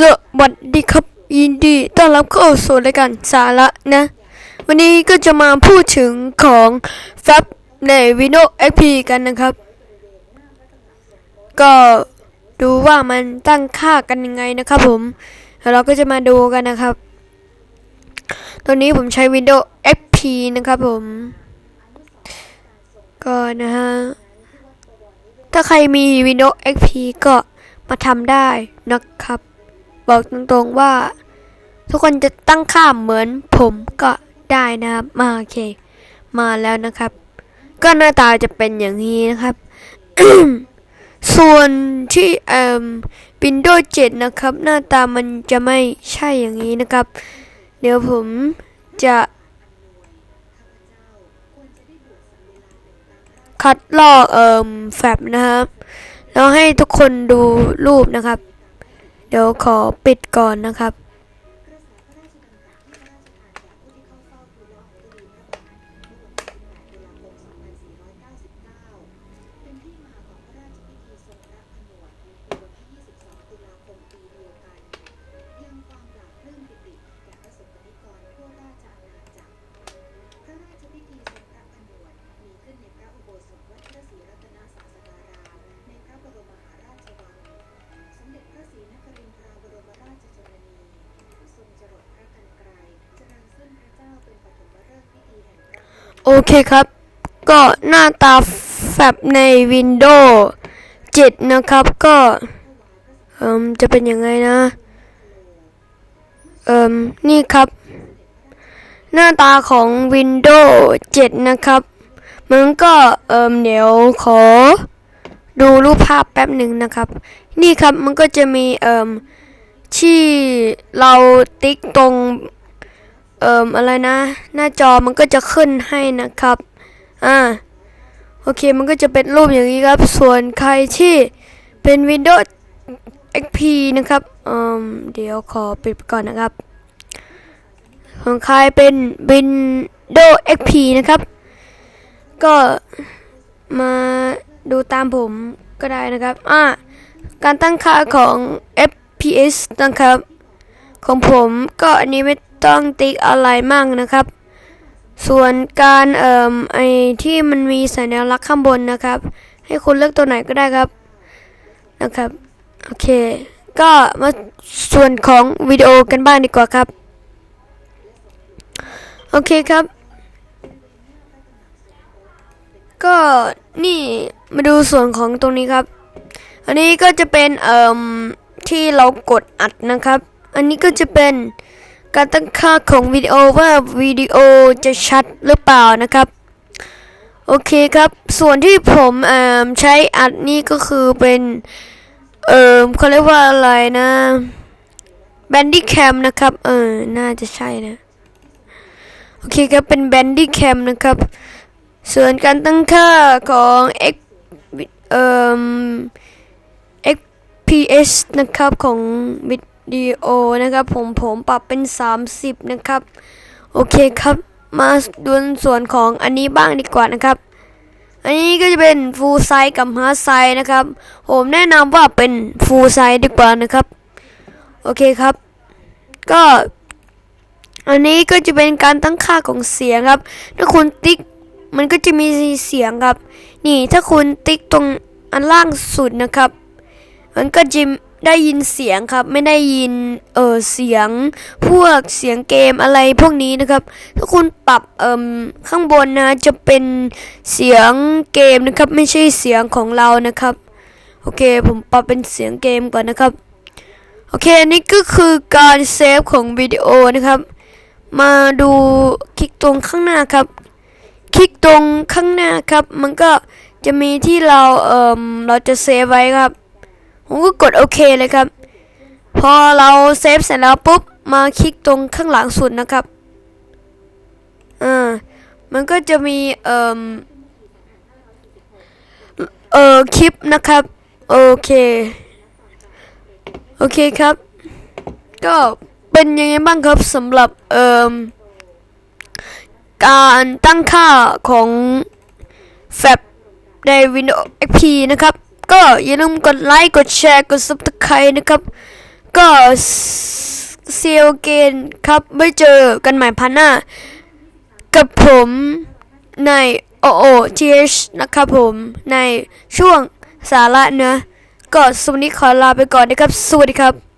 สวัสดีครับยินดีต้อนรับเข้าสู่รายการสาระนะ วันนี้ก็จะมาพูดถึงของแฟบใน Windows XP กันนะครับ ก็ดูว่ามันตั้งค่ากันยังไงนะครับผมแล้วเราก็จะมาดูกันนะครับตอนนี้ผมใช้ Windows XP นะครับผม ก็นะฮะ ถ้าใครมี Windows XP ก็มาทำได้นะครับ บอกตรงๆว่า ทุกคนจะตั้งค่าเหมือนผมก็ได้นะครับมาโอเค มาแล้วนะครับ ก็หน้าตาจะเป็นอย่างนี้นะครับ ส่วนที่เอ่อ Windows 7 นะครับ หน้าตามันจะไม่ใช่อย่างนี้นะครับ เดี๋ยวผมจะคัดลอกเอ่อแฟบนะครับ แล้วให้ทุกคนดูรูปนะครับ เดี๋ยวขอปิดก่อนนะครับ โอเคครับ ก็หน้าตาแฟบใน Windows 7 นะครับ ก็เอ่มจะเป็นยังไงนะเอ่มนี่ครับ หน้าตาของ Windows 7 นะครับ มันก็เอ่มเดี๋ยวขอดูรูปภาพแป๊บหนึ่งนะครับ นี่ครับมันก็จะมีเอ่มที่เราติ๊กตรง เอ่มอะไรนะ หน้าจอมันก็จะขึ้นให้นะครับอ่าโอเคมันก็จะเป็นรูปอย่างนี้ครับ ส่วนใครที่เป็น Windows XP นะครับเอ่มเดี๋ยวขอปิดก่อนนะครับของใครเป็น Windows XP นะครับ ก็มาดูตามผมก็ได้นะครับอ่าการตั้งค่าของ FPS นะครับ ของผมก็อันนี้ไม่ ต้องติ๊กอะไรมากนะครับ ส่วนการเอ่มไอที่มันมีสัญลักษณ์ข้างบนนะครับ ให้คุณเลือกตัวไหนก็ได้ครับนะครับโอเค ก็มาส่วนของวิดีโอกันบ้างดีกว่าครับโอเคครับ ก็นี่มาดูส่วนของตรงนี้ครับ อันนี้ก็จะเป็นเอ่มที่เรากดอัดนะครับ อันนี้ก็จะเป็น การตั้งค่าของวิดีโอว่าวิดีโอจะชัดหรือเปล่านะครับ โอเคครับ ส่วนที่ผมใช้อัดนี่ก็คือเป็น เอ่มเขาเรียกว่าอะไรนะแบนดี้แคมนะครับ เออ น่าจะใช่นะ โอเคครับ เป็นแบนดี้แคมนะครับ ส่วนการตั้งค่าของ X เอ่ม XPS นะครับของวิด ดีโอนะครับผมผมปรับเป็น 30 นะครับ โอเคครับ มาดูส่วนของอันนี้บ้างดีกว่านะครับ อันนี้ก็จะเป็น full size กับ half size นะครับ ผมแนะนำว่าเป็น full size ดีกว่านะครับ โอเคครับ ก็ อันนี้ก็จะเป็นการตั้งค่าของเสียงครับ ถ้าคุณติ๊กมันก็จะมีเสียงครับ นี่ถ้าคุณติ๊กตรงอันล่างสุดนะครับ มันก็จะ ได้ยินเสียงครับ ไม่ได้ยินเออเสียงพวกเสียงเกมอะไรพวกนี้นะครับ ถ้าคุณปรับเอ่มข้างบนนะจะเป็นเสียงเกมนะครับ ไม่ใช่เสียงของเรานะครับ โอเค ผมปรับเป็นเสียงเกมก่อนนะครับ โอเคอันนี้ก็คือการเซฟของวิดีโอนะครับ มาดูคลิกตรงข้างหน้าครับ คลิกตรงข้างหน้าครับ มันก็จะมีที่เราเอ่มเราจะเซฟไว้ครับ ผมก็กดโอเคเลยครับ พอเราเซฟเสร็จแล้วปุ๊บมาคลิกตรงข้างหลังสุดนะครับอ่ามันก็จะมีเอ่มเอ่อคลิปนะครับ โอเค โอเคครับ ก็เป็นยังไงบ้างครับสำหรับเอ่มการตั้งค่าของแฟบใน Windows XP นะครับ ก็อย่าลืมกดไลค์กดแชร์กด Subscribe นะครับ ก็เซียวเกนครับไม่เจอกันใหม่พันหน้า กับผมในโอโอทีเอชนะครับผมในช่วงสาระเนื้อะก็สวัสดีขอลาไปก่อนนะครับ สวัสดีครับ